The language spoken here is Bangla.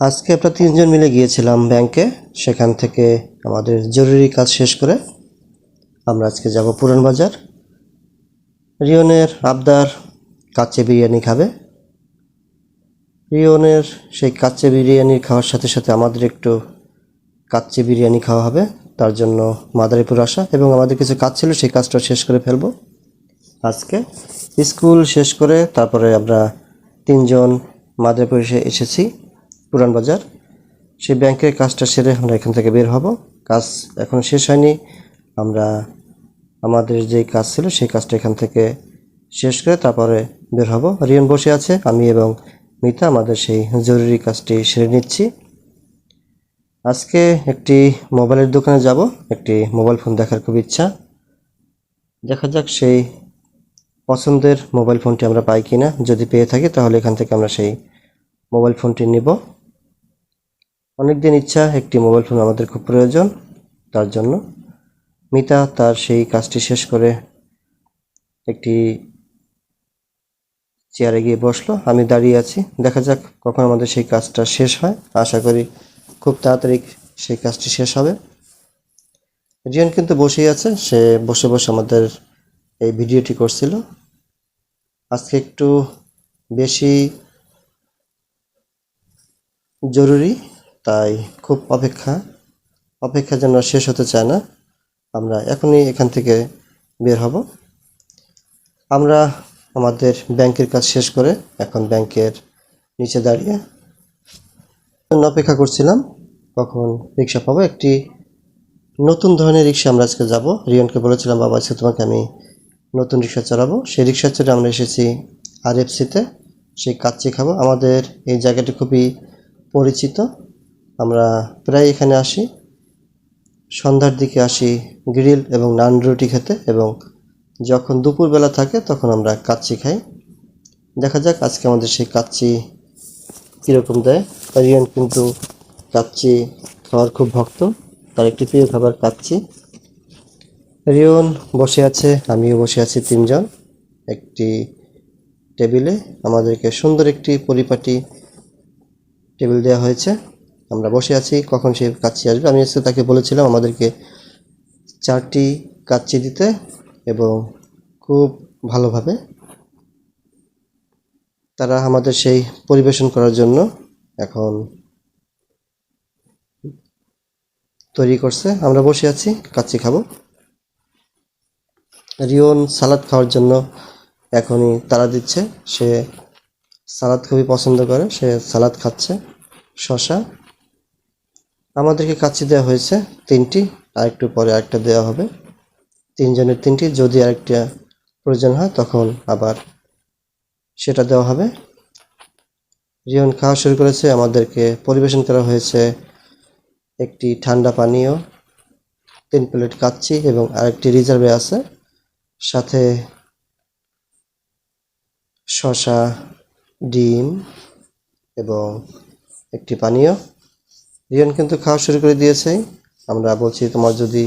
আজকে আমরা তিনজন মিলে গিয়েছিলাম ব্যাংকে। সেখান থেকে আমাদের জরুরি কাজ শেষ করে আমরা আজকে যাব পুরান বাজার। রিয়নের আবদার কাচ্চি বিরিয়ানি খাবে। রিয়নের সেই কাচ্চি বিরিয়ানি খাওয়ার সাথে সাথে আমাদের একটু কাচ্চি বিরিয়ানি খাওয়া হবে। তার জন্য মাদারীপুর আসা এবং আমাদের কিছু কাজ ছিল, সেই কাজটা শেষ করে ফেলব। আজকে স্কুল শেষ করে তারপরে আমরা তিনজন মাদারীপুর এসে এসেছি। পুরান বাজার। সেই ব্যাংকের কাজটা সেরে আমরা এখান থেকে বের হব। কাজ এখন শেষ হয়নি। আমরা আমাদের যে কাজ ছিল সেই কাজটা এখান থেকে শেষ করে তারপরে বের হব। রিয়ন বসে আছে, আমি এবং মিতা আমাদের সেই জরুরি কাজটি সেরে নিচ্ছি। আজকে একটি মোবাইলের দোকানে যাব, একটি মোবাইল ফোন দেখার খুব ইচ্ছা। দেখা যাক সেই পছন্দের মোবাইল ফোনটি আমরা পাই কিনা। যদি পেয়ে থাকি তাহলে এখান থেকে আমরা সেই মোবাইল ফোনটি নেব। অনেকদিন ইচ্ছা একটি মোবাইল ফোন আমাদের খুব প্রয়োজন, তার জন্য। মিতা তার সেই কাজটি শেষ করে একটি চেয়ারে গিয়ে বসল। আমি দাঁড়িয়ে আছি। দেখা যাক কখন আমাদের সেই কাজটা শেষ হয়। আশা করি খুব তাড়াতাড়ি সেই কাজটি শেষ হবে। রিয়ান কিন্তু বসেই আছে। সে বসে বসে আমাদের এই ভিডিওটি করছিল। আজকে একটু বেশি জরুরি তাই খুব অপেক্ষা। অপেক্ষা যেন শেষ হতে চায় না। আমরা এখনই এখান থেকে বের হব। আমরা আমাদের ব্যাংকের কাজ শেষ করে এখন ব্যাংকের নিচে দাঁড়িয়ে অপেক্ষা করছিলাম। কখন রিক্সা পাবো? একটি নতুন ধরনের রিক্সা আমরা আজকে যাব। রিয়নকে বলেছিলাম, বাবা, আজকে তোমাকে আমি নতুন রিক্সা চালাবো সেই রিক্সা চড়ে আমরা এসেছি আর এফসিতে সেই কাচ্চি খাব। আমাদের এই জায়গাটি খুবই পরিচিত। আমরা প্রায় এখানে আসি। সন্ধ্যার দিকে আসি গ্রিল এবং নান রুটি খেতে এবং যখন দুপুরবেলা থাকে তখন আমরা কাচ্চি খাই। দেখা যাক আজকে আমাদের সেই কাচ্চি কীরকম দেয়। রিয়ন কিন্তু কাচ্চি খাওয়ার খুব ভক্ত। তার একটি প্রিয় খাবার কাচ্চি। রিয়ন বসে আছে, আমিও বসে আছি তিনজন। একটি টেবিলে আমাদেরকে সুন্দর একটি পরিপাটি টেবিল দেওয়া হয়েছে। আমরা বসে আছি, কখন সে কাচ্চি আসবে? আমি এসে তাকে বলেছিলাম আমাদেরকে চারটি কাচ্চি দিতে এবং খুব ভালোভাবে তারা আমাদের সেই পরিবেশন করার জন্য এখন তৈরি করছে। আমরা বসে আছি কাচ্চি খাব। রিয়ন সালাদ খাওয়ার জন্য এখনই তারা দিচ্ছে। সে সালাদ খুবই পছন্দ করে, সে সালাদ খাচ্ছে শশা আমাদেরকে কাচ্চি দেওয়া হয়েছে তিনটি আর একটু পরে আরেকটা দেওয়া হবে। তিনজনের তিনটি, যদি আরেকটা প্রয়োজন হয় তখন আবার সেটা দেওয়া হবে। রিয়ন খাওয়া শুরু করেছে, আমাদেরকে পরিবেশন করা হয়েছে একটি ঠান্ডা পানীয়, তিন প্লেট কাচ্চি এবং আরেকটি রিজার্ভে আছে। সাথে শসা, ডিম এবং একটি পানীয়। রিয়ন কিন্তু খাওয়া শুরু করে দিয়েছে। আমরা বলছি তোমার যদি